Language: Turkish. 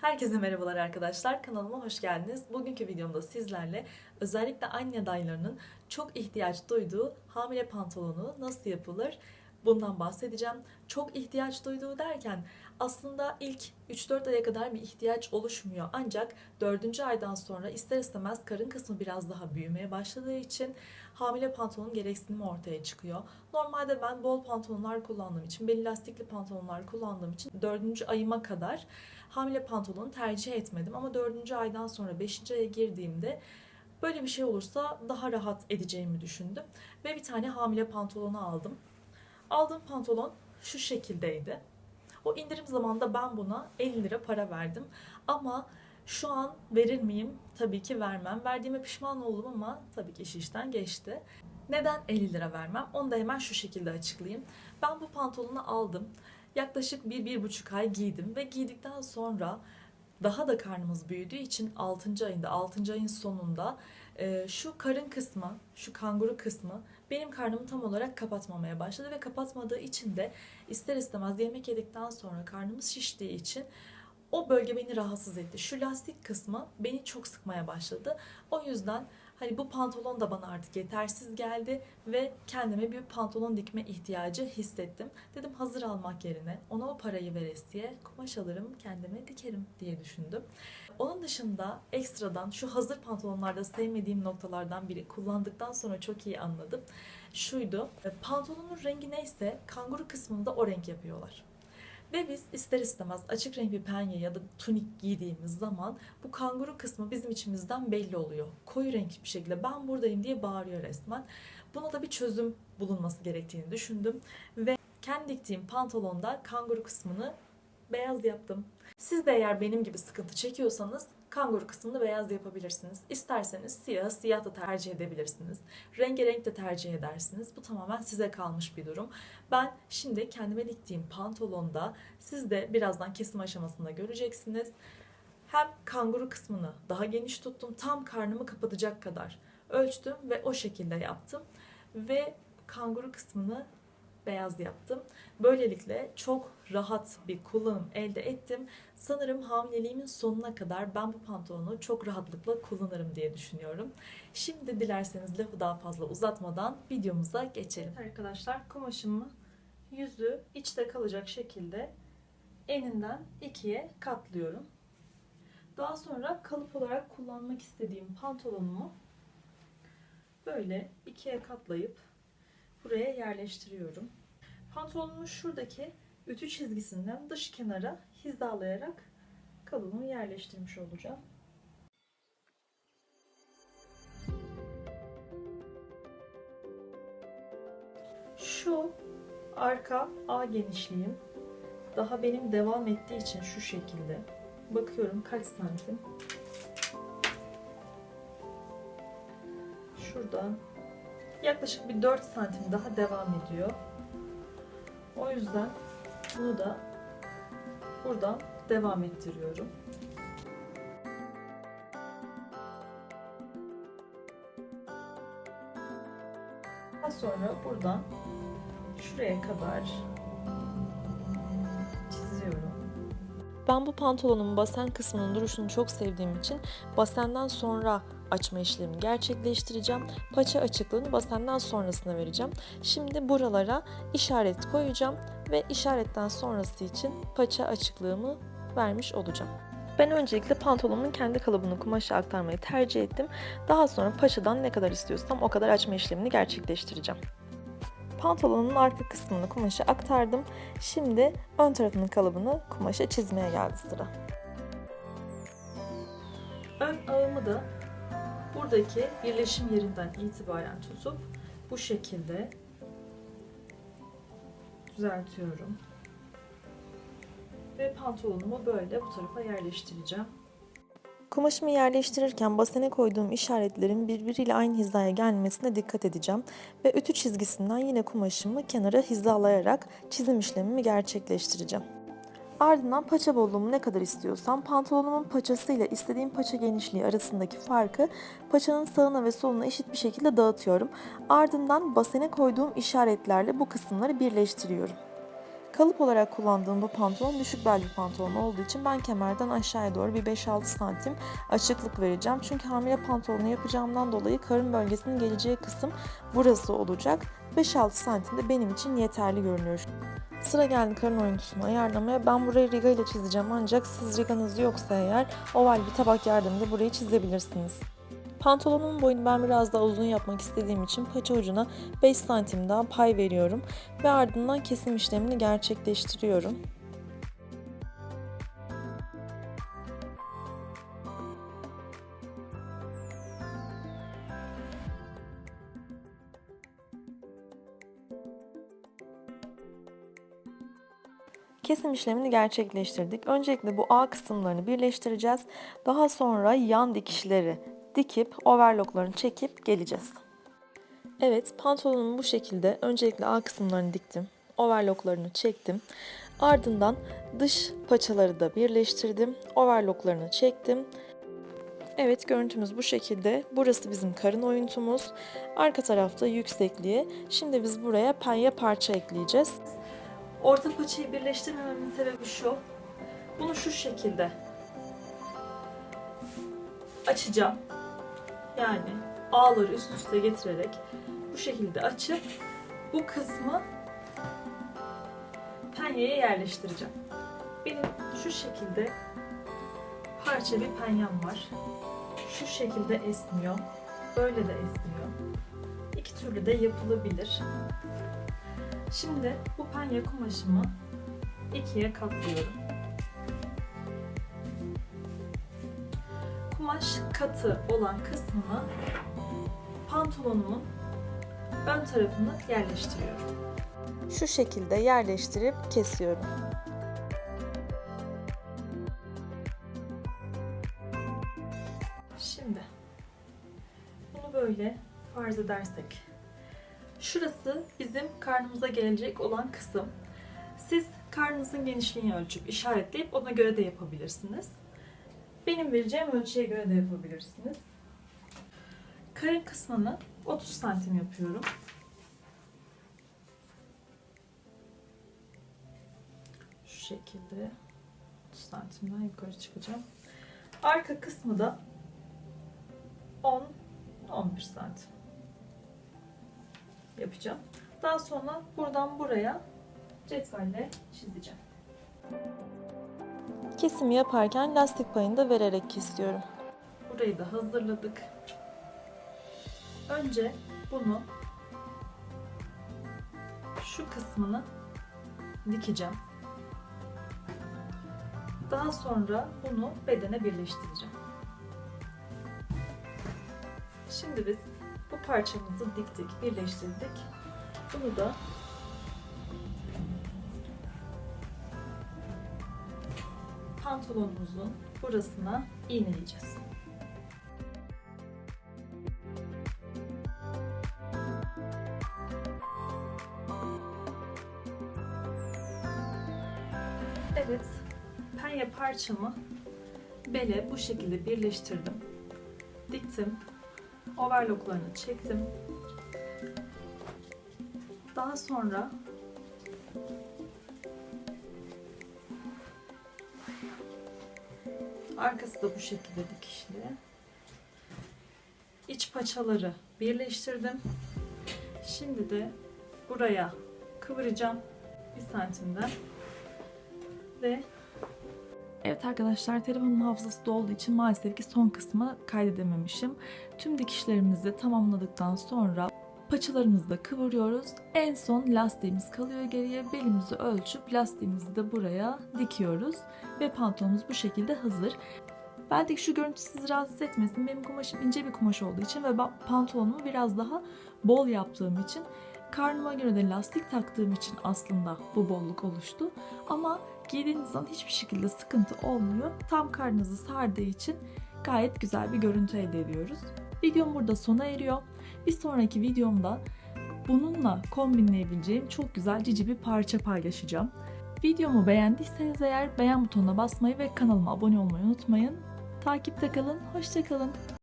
Herkese merhabalar arkadaşlar. Kanalıma hoş geldiniz. Bugünkü videomda sizlerle özellikle anne adaylarının çok ihtiyaç duyduğu hamile pantolonu nasıl yapılır bundan bahsedeceğim. Çok ihtiyaç duyduğu derken aslında ilk 3-4 aya kadar bir ihtiyaç oluşmuyor. Ancak 4. aydan sonra ister istemez karın kısmı biraz daha büyümeye başladığı için hamile pantolonun gereksinimi ortaya çıkıyor. Normalde ben bol pantolonlar kullandığım için, belli lastikli pantolonlar kullandığım için 4. ayıma kadar hamile pantolonu tercih etmedim. Ama 4. aydan sonra 5. aya girdiğimde böyle bir şey olursa daha rahat edeceğimi düşündüm. Ve bir tane hamile pantolonu aldım. Aldığım pantolon şu şekildeydi. O indirim zamanında ben buna 50 lira para verdim. Ama şu an verir miyim? Tabii ki vermem. Verdiğime pişman oldum ama tabii ki iş işten geçti. Neden 50 lira vermem? Onu da hemen şu şekilde açıklayayım. Ben bu pantolonu aldım. Yaklaşık bir, bir buçuk ay giydim ve giydikten sonra daha da karnımız büyüdüğü için 6. ayında, 6. ayın sonunda şu karın kısmı, şu kanguru kısmı benim karnımı tam olarak kapatmamaya başladı ve kapatmadığı için de ister istemez yemek yedikten sonra karnımız şiştiği için o bölge beni rahatsız etti. Şu lastik kısmı beni çok sıkmaya başladı. O yüzden hani bu pantolon da bana artık yetersiz geldi ve kendime bir pantolon dikme ihtiyacı hissettim. Dedim hazır almak yerine ona o parayı veresiye kumaş alırım kendime dikerim diye düşündüm. Onun dışında ekstradan şu hazır pantolonlarda sevmediğim noktalardan biri kullandıktan sonra çok iyi anladım. Şuydu e, pantolonun rengi neyse kanguru kısmında o renk yapıyorlar. Ve biz ister istemez açık renk bir penye ya da tunik giydiğimiz zaman bu kanguru kısmı bizim içimizden belli oluyor. Koyu renk bir şekilde ben buradayım diye bağırıyor resmen. Buna da bir çözüm bulunması gerektiğini düşündüm. Ve kendi diktiğim pantolonda kanguru kısmını beyaz yaptım. Siz de eğer benim gibi sıkıntı çekiyorsanız kanguru kısmını beyaz yapabilirsiniz. İsterseniz siyah, siyah da tercih edebilirsiniz. Rengarenk de tercih edersiniz. Bu tamamen size kalmış bir durum. Ben şimdi kendime diktiğim pantolonda siz de birazdan kesim aşamasında göreceksiniz. Hem kanguru kısmını daha geniş tuttum. Tam karnımı kapatacak kadar ölçtüm ve o şekilde yaptım. Ve kanguru kısmını beyaz yaptım. Böylelikle çok rahat bir kullanım elde ettim. Sanırım hamileliğimin sonuna kadar ben bu pantolonu çok rahatlıkla kullanırım diye düşünüyorum. Şimdi dilerseniz lafı daha fazla uzatmadan videomuza geçelim. Arkadaşlar kumaşımı yüzü içte kalacak şekilde eninden ikiye katlıyorum. Daha sonra kalıp olarak kullanmak istediğim pantolonumu böyle ikiye katlayıp buraya yerleştiriyorum. Pantolonumu şuradaki ütü çizgisinden dış kenara hizalayarak kalıbımı yerleştirmiş olacağım. Şu arka A genişliğim daha benim devam ettiği için şu şekilde. Bakıyorum kaç santim. Şuradan yaklaşık bir 4 santim daha devam ediyor. O yüzden bunu da buradan devam ettiriyorum. Daha sonra buradan şuraya kadar çiziyorum. Ben bu pantolonun basen kısmının duruşunu çok sevdiğim için basenden sonra açma işlemini gerçekleştireceğim. Paça açıklığını basenden sonrasına vereceğim. Şimdi buralara işaret koyacağım ve işaretten sonrası için paça açıklığımı vermiş olacağım. Ben öncelikle pantolonumun kendi kalıbını kumaşa aktarmayı tercih ettim. Daha sonra paçadan ne kadar istiyorsam o kadar açma işlemini gerçekleştireceğim. Pantolonun arka kısmını kumaşa aktardım. Şimdi ön tarafının kalıbını kumaşa çizmeye geldi sıra. Ön ağımı da buradaki birleşim yerinden itibaren tutup bu şekilde düzeltiyorum. Ve pantolonumu böyle bu tarafa yerleştireceğim. Kumaşımı yerleştirirken basene koyduğum işaretlerin birbiriyle aynı hizaya gelmesine dikkat edeceğim ve ütü çizgisinden yine kumaşımı kenara hizalayarak çizim işlemimi gerçekleştireceğim. Ardından paça bolluğumu ne kadar istiyorsam pantolonumun paçası ile istediğim paça genişliği arasındaki farkı paçanın sağına ve soluna eşit bir şekilde dağıtıyorum. Ardından basene koyduğum işaretlerle bu kısımları birleştiriyorum. Kalıp olarak kullandığım bu pantolon düşük bel pantolon olduğu için ben kemerden aşağıya doğru bir 5-6 santim açıklık vereceğim. Çünkü hamile pantolonu yapacağımdan dolayı karın bölgesinin geleceği kısım burası olacak. 5-6 santim de benim için yeterli görünüyor. Sıra geldi karın oyuntusunu ayarlamaya. Ben burayı riga ile çizeceğim ancak siz riganız yoksa eğer oval bir tabak yardımıyla burayı çizebilirsiniz. Pantolonumun boyunu ben biraz daha uzun yapmak istediğim için paça ucuna 5 santim daha pay veriyorum ve ardından kesim işlemini gerçekleştiriyorum. Kesim işlemini gerçekleştirdik. Öncelikle bu A kısımlarını birleştireceğiz. Daha sonra yan dikişleri dikip overlocklarını çekip geleceğiz. Evet, pantolonumu bu şekilde öncelikle A kısımlarını diktim. Overlocklarını çektim. Ardından dış paçaları da birleştirdim. Overlocklarını çektim. Evet, görüntümüz bu şekilde. Burası bizim karın oyuntumuz. Arka tarafta yüksekliği. Şimdi biz buraya penye parça ekleyeceğiz. Orta paçayı birleştirmememin sebebi şu. Bunu şu şekilde açacağım. Yani ağları üst üste getirerek bu şekilde açıp bu kısmı penyeye yerleştireceğim. Benim şu şekilde parça bir penyem var. Şu şekilde esniyor. Böyle de esniyor. İki türlü de yapılabilir. Şimdi bu penye kumaşımı ikiye katlıyorum. Kumaş katı olan kısmını pantolonumun ön tarafını yerleştiriyorum. Şu şekilde yerleştirip kesiyorum. Şimdi bunu böyle farz edersek şurası bizim karnımıza gelecek olan kısım. Siz karnınızın genişliğini ölçüp işaretleyip ona göre de yapabilirsiniz. Benim vereceğim ölçüye göre de yapabilirsiniz. Karın kısmını 30 santim yapıyorum. Şu şekilde 30 santimden yukarı çıkacağım. Arka kısmı da 10 11 santim yapacağım. Daha sonra buradan buraya cetvelle çizeceğim. Kesimi yaparken lastik payını da vererek kesiyorum. Burayı da hazırladık. Önce bunu şu kısmını dikeceğim. Daha sonra bunu bedene birleştireceğim. Şimdi biz bu parçamızı diktik, birleştirdik. Bunu da pantolonumuzun burasına iğneleyeceğiz. Evet, penye parçamı bele bu şekilde birleştirdim. Diktim. Overlocklarını çektim. Daha sonra arkası da bu şekilde dikişli. İç paçaları birleştirdim. Şimdi de buraya kıvıracağım bir santimden ve Evet arkadaşlar telefonun hafızası dolduğu için maalesef ki son kısmı kaydedememişim. Tüm dikişlerimizi tamamladıktan sonra paçalarımızı da kıvırıyoruz. En son lastiğimiz kalıyor geriye. Belimizi ölçüp lastiğimizi de buraya dikiyoruz. Ve pantolonumuz bu şekilde hazır. Belki şu görüntü sizi rahatsız etmesin. Benim kumaşım ince bir kumaş olduğu için ve ben pantolonumu biraz daha bol yaptığım için karnıma göre de lastik taktığım için aslında bu bolluk oluştu. Ama giydiğiniz zaman hiçbir şekilde sıkıntı olmuyor. Tam karnınızı sardığı için gayet güzel bir görüntü elde ediyoruz. Videom burada sona eriyor. Bir sonraki videomda bununla kombinleyebileceğim çok güzel cici bir parça paylaşacağım. Videomu beğendiyseniz eğer beğen butonuna basmayı ve kanalıma abone olmayı unutmayın. Takipte kalın, hoşçakalın.